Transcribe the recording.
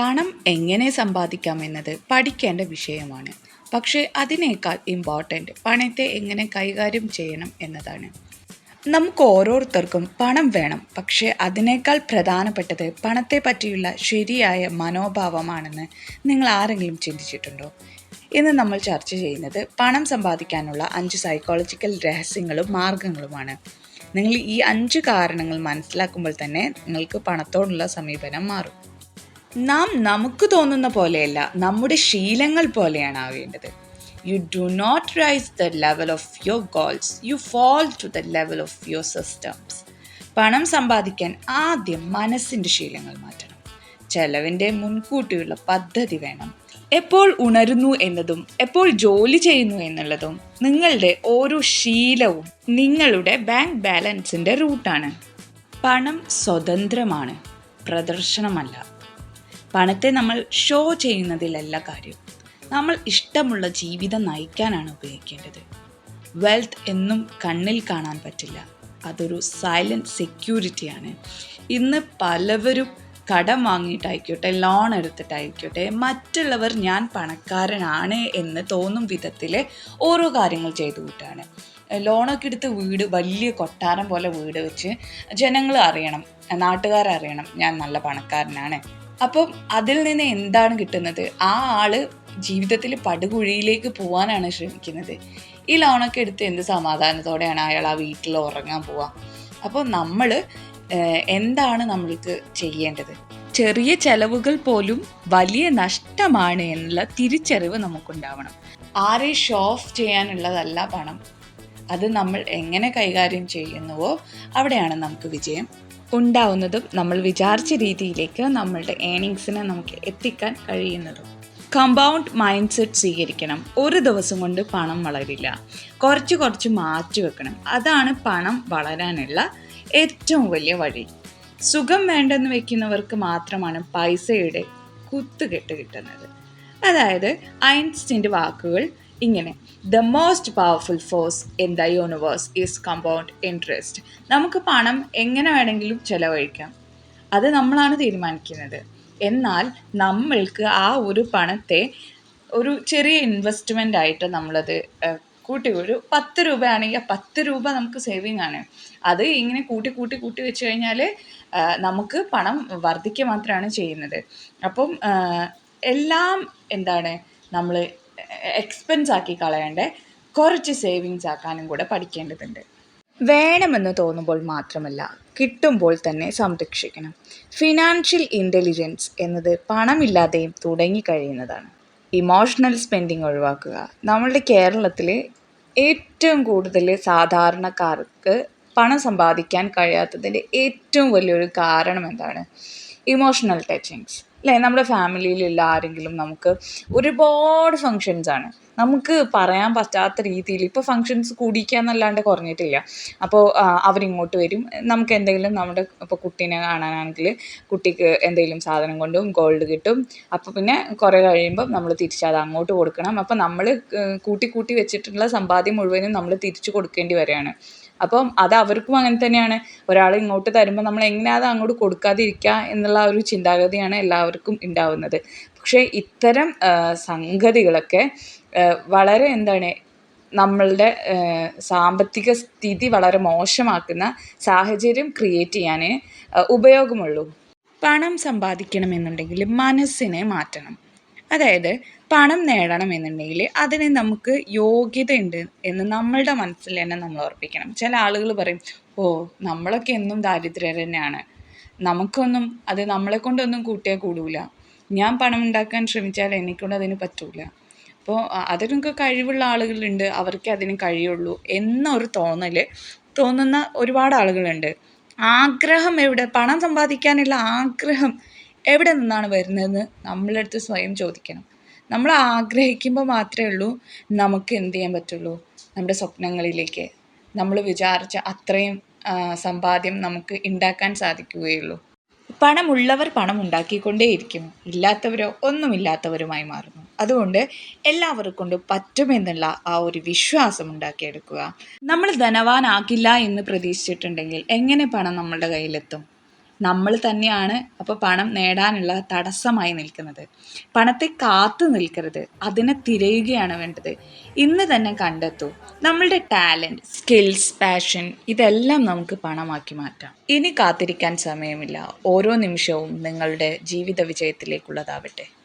പണം എങ്ങനെ സമ്പാദിക്കാം എന്നത് പഠിക്കേണ്ട വിഷയമാണ്. പക്ഷേ അതിനേക്കാൾ ഇമ്പോർട്ടന്റ് പണത്തെ എങ്ങനെ കൈകാര്യം ചെയ്യണം എന്നതാണ്. നമുക്ക് ഓരോരുത്തർക്കും പണം വേണം പക്ഷേ അതിനേക്കാൾ പ്രധാനപ്പെട്ടത് പണത്തെ പറ്റിയുള്ള ശരിയായ മനോഭാവമാണെന്ന് നിങ്ങൾ ആരെങ്കിലും ചിന്തിച്ചിട്ടുണ്ടോ? ഇന്ന് നമ്മൾ ചർച്ച ചെയ്യുന്നത് പണം സമ്പാദിക്കാനുള്ള അഞ്ച് സൈക്കോളജിക്കൽ രഹസ്യങ്ങളും മാർഗങ്ങളുമാണ്. നിങ്ങൾ ഈ അഞ്ച് കാരണങ്ങൾ മനസ്സിലാക്കുമ്പോൾ തന്നെ നിങ്ങൾക്ക് പണത്തോടുള്ള സമീപനം മാറും. നാം നമുക്ക് തോന്നുന്ന പോലെയല്ല നമ്മുടെ ശീലങ്ങൾ പോലെയാണ് ആവേണ്ടത്. You do not rise the level of your goals you fall to the level of your systems പണം സമ്പാദിക്കാൻ ആദ്യം മനസ്സിന്റെ ശീലങ്ങൾ മാറ്റണം. ചെലവിന്റെ മുൻകൂട്ടിയുള്ള പദ്ധതി വേണം. എപ്പോൾ ഉണരുന്നു എന്നതും എപ്പോൾ ജോലി ചെയ്യുന്നു എന്നുള്ളതും നിങ്ങളുടെ ഓരോ ശീലവും നിങ്ങളുടെ ബാങ്ക് ബാലൻസിന്റെ റൂട്ടാണ് പണം സ്വതന്ത്രമാണ് പ്രദർശനമല്ല. പണത്തെ നമ്മൾ ഷോ ചെയ്യുന്നതിലല്ല കാര്യം. നമ്മൾ ഇഷ്ടമുള്ള ജീവിതം നയിക്കാനാണ് ഉപയോഗിക്കേണ്ടത്. വെൽത്ത് എന്നും കണ്ണിൽ കാണാൻ പറ്റില്ല. അതൊരു സൈലന്റ് സെക്യൂരിറ്റിയാണ് ഇന്ന് പലവരും കടം വാങ്ങിയിട്ടായിക്കോട്ടെ ലോൺ എടുത്തിട്ടായിക്കോട്ടെ മറ്റുള്ളവർ ഞാൻ പണക്കാരനാണ് എന്ന് തോന്നും വിധത്തിൽ ഓരോ കാര്യങ്ങൾ ചെയ്തു കൂട്ടാണ്. ലോണൊക്കെ എടുത്ത് വീട് വലിയ കൊട്ടാരം പോലെ വീട് വെച്ച് ജനങ്ങൾ അറിയണം നാട്ടുകാരറിയണം ഞാൻ നല്ല പണക്കാരനാണ്. അപ്പം അതിൽ നിന്ന് എന്താണ് കിട്ടുന്നത്? ആ ആൾ ജീവിതത്തിൽ പടുകുഴിയിലേക്ക് പോകാനാണ് ശ്രമിക്കുന്നത്. ഈ ലോണൊക്കെ എടുത്ത് എന്ത് സമാധാനത്തോടെയാണ് അയാൾ ആ വീട്ടിൽ ഉറങ്ങാൻ പോവുക അപ്പോൾ നമ്മൾ എന്താണ് നമ്മൾക്ക് ചെയ്യേണ്ടത്? ചെറിയ ചെലവുകൾ പോലും വലിയ നഷ്ടമാണ് എന്നുള്ള തിരിച്ചറിവ് നമുക്കുണ്ടാവണം. ആരെ ഷോ ഓഫ് ചെയ്യാനുള്ളതല്ല പണം. അത് നമ്മൾ എങ്ങനെ കൈകാര്യം ചെയ്യുന്നുവോ അവിടെയാണ് നമുക്ക് വിജയം. ഉണ്ടാവുന്നതും നമ്മൾ വിചാരിച്ച രീതിയിലേക്ക് നമ്മളുടെ ഏണിങ്സിനെ നമുക്ക് എത്തിക്കാൻ കഴിയുന്നതും. കമ്പൗണ്ട് മൈൻഡ് സെറ്റ് സ്വീകരിക്കണം. ഒരു ദിവസം കൊണ്ട് പണം വളരില്ല. കുറച്ച് കുറച്ച് മാറ്റി വെക്കണം. അതാണ് പണം വളരാനുള്ള ഏറ്റവും വലിയ വഴി. സുഖം വേണ്ടെന്ന് വെക്കുന്നവർക്ക് മാത്രമാണ് പൈസയുടെ കുത്തുകെട്ട് കിട്ടുന്നത്. അതായത് ഐൻസ്റ്റിന്റെ വാക്കുകൾ ഇങ്ങനെ. The most powerful force in the universe is compound interest നമുക്ക് പണം എങ്ങനെ വേണമെങ്കിലും ചിലവഴിക്കാം. അത് നമ്മളാണ് തീരുമാനിക്കുന്നത്. എന്നാൽ നമ്മൾക്ക് ആ ഒരു പണത്തെ ഒരു ചെറിയ ഇൻവെസ്റ്റ്മെന്റ് ആയിട്ട് നമ്മളത് കൂട്ടി ഒരു പത്ത് രൂപയാണെങ്കിൽ പത്ത് രൂപ നമുക്ക് സേവിങ് ആണ്. അത് ഇങ്ങനെ കൂട്ടി കൂട്ടി കൂട്ടി വെച്ച് കഴിഞ്ഞാൽ നമുക്ക് പണം വർദ്ധിക്കുക മാത്രമാണ് ചെയ്യുന്നത്. അപ്പം എല്ലാം എന്താണ് നമ്മൾ എക്സ്പെൻസ് ആക്കി കളയാണ്ട്? കുറച്ച് സേവിങ്സ് ആക്കാനും കൂടെ പഠിക്കേണ്ടതുണ്ട്. വേണമെന്ന് തോന്നുമ്പോൾ മാത്രമല്ല കിട്ടുമ്പോൾ തന്നെ സംരക്ഷിക്കണം. ഫിനാൻഷ്യൽ ഇന്റലിജൻസ് എന്നത് പണമില്ലാതെയും തുടങ്ങിക്കഴിയുന്നതാണ് ഇമോഷണൽ സ്പെൻഡിങ് ഒഴിവാക്കുക. നമ്മളുടെ കേരളത്തിൽ ഏറ്റവും കൂടുതൽ സാധാരണക്കാർക്ക് പണം സമ്പാദിക്കാൻ കഴിയാത്തതിന്റെ ഏറ്റവും വലിയൊരു കാരണം എന്താണ്? ഇമോഷണൽ ടച്ചിങ്സ് അല്ലേ? നമ്മുടെ ഫാമിലിയിലുള്ള ആരെങ്കിലും നമുക്ക് ഒരുപാട് ഫങ്ഷൻസ് ആണ്. നമുക്ക് പറയാൻ പറ്റാത്ത രീതിയിൽ ഇപ്പോൾ ഫങ്ഷൻസ് കൂടിക്കുക എന്നല്ലാണ്ട് കുറഞ്ഞിട്ടില്ല. അപ്പോൾ അവരിങ്ങോട്ട് വരും. നമുക്ക് എന്തെങ്കിലും നമ്മുടെ ഇപ്പോൾ കുട്ടീനെ കാണാനാണെങ്കിൽ കുട്ടിക്ക് എന്തെങ്കിലും സാധനം കൊണ്ടും ഗോൾഡ് കിട്ടും. അപ്പോൾ പിന്നെ കുറേ കഴിയുമ്പം നമ്മൾ തിരിച്ചത് അങ്ങോട്ട് കൊടുക്കണം. അപ്പോൾ നമ്മൾ കൂട്ടി കൂട്ടി വെച്ചിട്ടുള്ള സമ്പാദ്യം മുഴുവനും നമ്മൾ തിരിച്ചു കൊടുക്കേണ്ടി വരികയാണ്. അപ്പം അത് അവർക്കും അങ്ങനെ തന്നെയാണ്. ഒരാൾ ഇങ്ങോട്ട് തരുമ്പോൾ നമ്മൾ എങ്ങനെ അത് അങ്ങോട്ട് കൊടുക്കാതിരിക്കുക എന്നുള്ള ഒരു ചിന്താഗതിയാണ് എല്ലാവർക്കും ഉണ്ടാവുന്നത്. പക്ഷേ ഇത്തരം സംഗതികളൊക്കെ വളരെ എന്താണ് നമ്മളുടെ സാമ്പത്തിക സ്ഥിതി വളരെ മോശമാക്കുന്ന സാഹചര്യം ക്രിയേറ്റ് ചെയ്യാൻ ഉപയോഗമുള്ളൂ. പണം സമ്പാദിക്കണമെന്നുണ്ടെങ്കിൽ മനസ്സിനെ മാറ്റണം. അതായത് പണം നേടണം എന്നുണ്ടെങ്കിൽ അതിന് നമുക്ക് യോഗ്യതയുണ്ട് എന്ന് നമ്മളുടെ മനസ്സിൽ തന്നെ നമ്മൾ ഉറപ്പിക്കണം. ചില ആളുകൾ പറയും ഓ നമ്മളൊക്കെ എന്നും ദാരിദ്ര്യർ തന്നെയാണ് നമുക്കൊന്നും അത് നമ്മളെ കൊണ്ടൊന്നും കൂട്ടിയാൽ കൂടൂല. ഞാൻ പണം ഉണ്ടാക്കാൻ ശ്രമിച്ചാൽ എന്നെക്കൊണ്ട് അതിന് പറ്റൂല. അപ്പോൾ അതിനൊക്കെ കഴിവുള്ള ആളുകളുണ്ട്. അവർക്ക് അതിന് കഴിയുള്ളൂ എന്നൊരു തോന്നൽ തോന്നുന്ന ഒരുപാട് ആളുകളുണ്ട്. ആഗ്രഹം എവിടെ? പണം സമ്പാദിക്കാനുള്ള ആഗ്രഹം എവിടെ നിന്നാണ് വരുന്നതെന്ന് നമ്മളടുത്ത് സ്വയം ചോദിക്കണം. നമ്മൾ ആഗ്രഹിക്കുമ്പോൾ മാത്രമേ ഉള്ളൂ നമുക്ക് എന്ത് ചെയ്യാൻ പറ്റുള്ളൂ നമ്മുടെ സ്വപ്നങ്ങളിലേക്ക്. നമ്മൾ വിചാരിച്ച അത്രയും സമ്പാദ്യം നമുക്ക് ഉണ്ടാക്കാൻ സാധിക്കുകയുള്ളൂ. പണമുള്ളവർ പണം ഉണ്ടാക്കിക്കൊണ്ടേയിരിക്കും. ഇല്ലാത്തവരോ ഒന്നുമില്ലാത്തവരുമായി മാറുന്നു. അതുകൊണ്ട് എല്ലാവരും കൊണ്ട് പറ്റുമെന്നുള്ള ആ ഒരു വിശ്വാസം ഉണ്ടാക്കിയെടുക്കുക. നമ്മൾ ധനവാനാകില്ല എന്ന് പ്രതീക്ഷിച്ചിട്ടുണ്ടെങ്കിൽ എങ്ങനെ പണം നമ്മളുടെ കയ്യിലെത്തും? നമ്മൾ തന്നെയാണ് അപ്പോൾ പണം നേടാനുള്ള തടസ്സമായി നിൽക്കുന്നത്. പണത്തെ കാത്തു നിൽക്കരുത്. അതിനെ തിരയുകയാണ് വേണ്ടത്. ഇന്ന് തന്നെ കണ്ടെത്തൂ. നമ്മളുടെ ടാലന്റ് സ്കിൽസ് പാഷൻ ഇതെല്ലാം നമുക്ക് പണമാക്കി മാറ്റാം. ഇനി കാത്തിരിക്കാൻ സമയമില്ല. ഓരോ നിമിഷവും നിങ്ങളുടെ ജീവിത വിജയത്തിലേക്കുള്ളതാവട്ടെ.